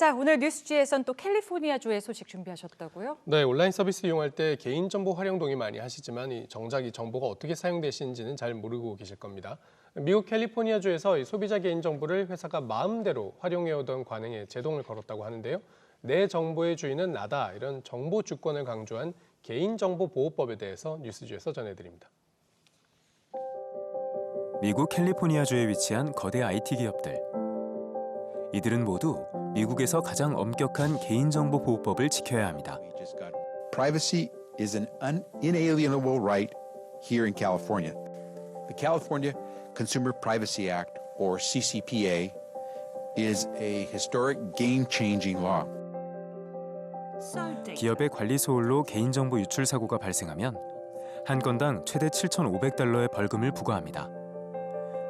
자, 오늘 뉴스지에선 또 캘리포니아주의 소식 준비하셨다고요? 네, 온라인 서비스 이용할 때 개인정보 활용 동의 많이 하시지만 이 정작 이 정보가 어떻게 사용되시는지는 잘 모르고 계실 겁니다. 미국 캘리포니아주에서 이 소비자 개인정보를 회사가 마음대로 활용해오던 관행에 제동을 걸었다고 하는데요. 내 정보의 주인은 나다 이런 정보 주권을 강조한 개인정보보호법에 대해서 뉴스주에서 전해드립니다. 미국 캘리포니아주에 위치한 거대 IT 기업들. 이들은 모두 미국에서 가장 엄격한 개인정보 보호법을 지켜야 합니다. Privacy is an unalienable right here in California. The California Consumer Privacy Act, or CCPA, is a historic game-changing law. 기업의 관리 소홀로 개인정보 유출 사고가 발생하면 한 건당 최대 7,500달러의 벌금을 부과합니다.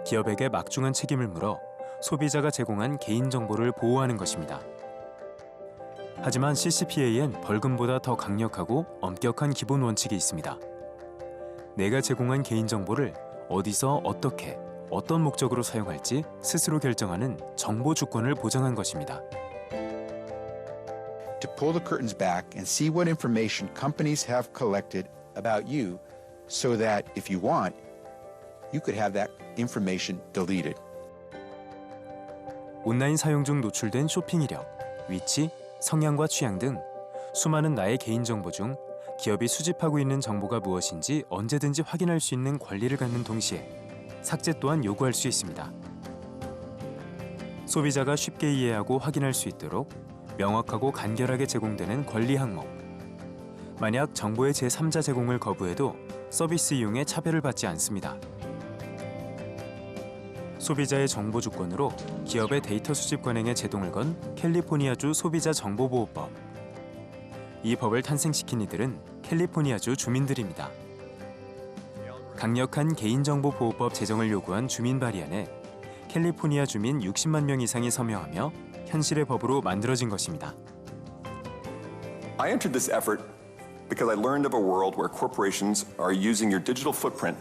기업에게 막중한 책임을 물어 소비자가 제공한 개인정보를 보호하는 것입니다. 하지만 CCPA엔 벌금보다 더 강력하고 엄격한 기본 원칙이 있습니다. 내가 제공한 개인정보를 어디서 어떻게 어떤 목적으로 사용할지 스스로 결정하는 정보 주권을 보장한 것입니다. To pull the curtains back and see what information companies have collected about you so that if you want, you could have that information deleted. 온라인 사용 중 노출된 쇼핑 이력, 위치, 성향과 취향 등 수많은 나의 개인정보 중 기업이 수집하고 있는 정보가 무엇인지 언제든지 확인할 수 있는 권리를 갖는 동시에 삭제 또한 요구할 수 있습니다. 소비자가 쉽게 이해하고 확인할 수 있도록 명확하고 간결하게 제공되는 권리 항목. 만약 정보의 제3자 제공을 거부해도 서비스 이용에 차별을 받지 않습니다. 소비자의 정보 주권으로 기업의 데이터 수집 관행에 제동을 건 캘리포니아주 소비자 정보보호법. 이 법을 탄생시킨 이들은 캘리포니아주 주민들입니다. 강력한 개인정보 보호법 제정을 요구한 주민 발의안에 캘리포니아 주민 60만 명 이상이 서명하며 현실의 법으로 만들어진 것입니다. I entered this effort because I learned of a world where corporations are using your digital footprint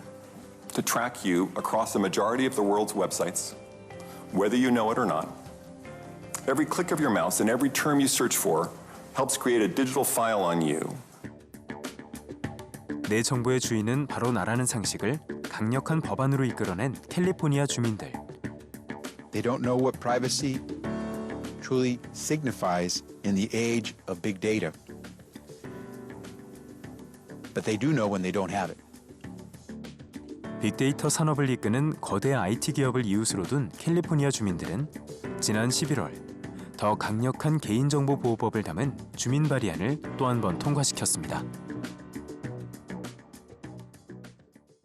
to track you across the majority of the world's websites, whether you know it or not. Every click of your mouse and every term you search for helps create a digital file on you. 내 정보의 주인은 바로 나라는 상식을 강력한 법안으로 이끌어낸 캘리포니아 주민들. They don't know what privacy truly signifies in the age of big data. But they do know when they don't have it. 빅데이터 산업을 이끄는 거대 IT 기업을 이웃으로 둔 캘리포니아 주민들은 지난 11월 더 강력한 개인정보 보호법을 담은 주민 발의안을 또 한 번 통과시켰습니다.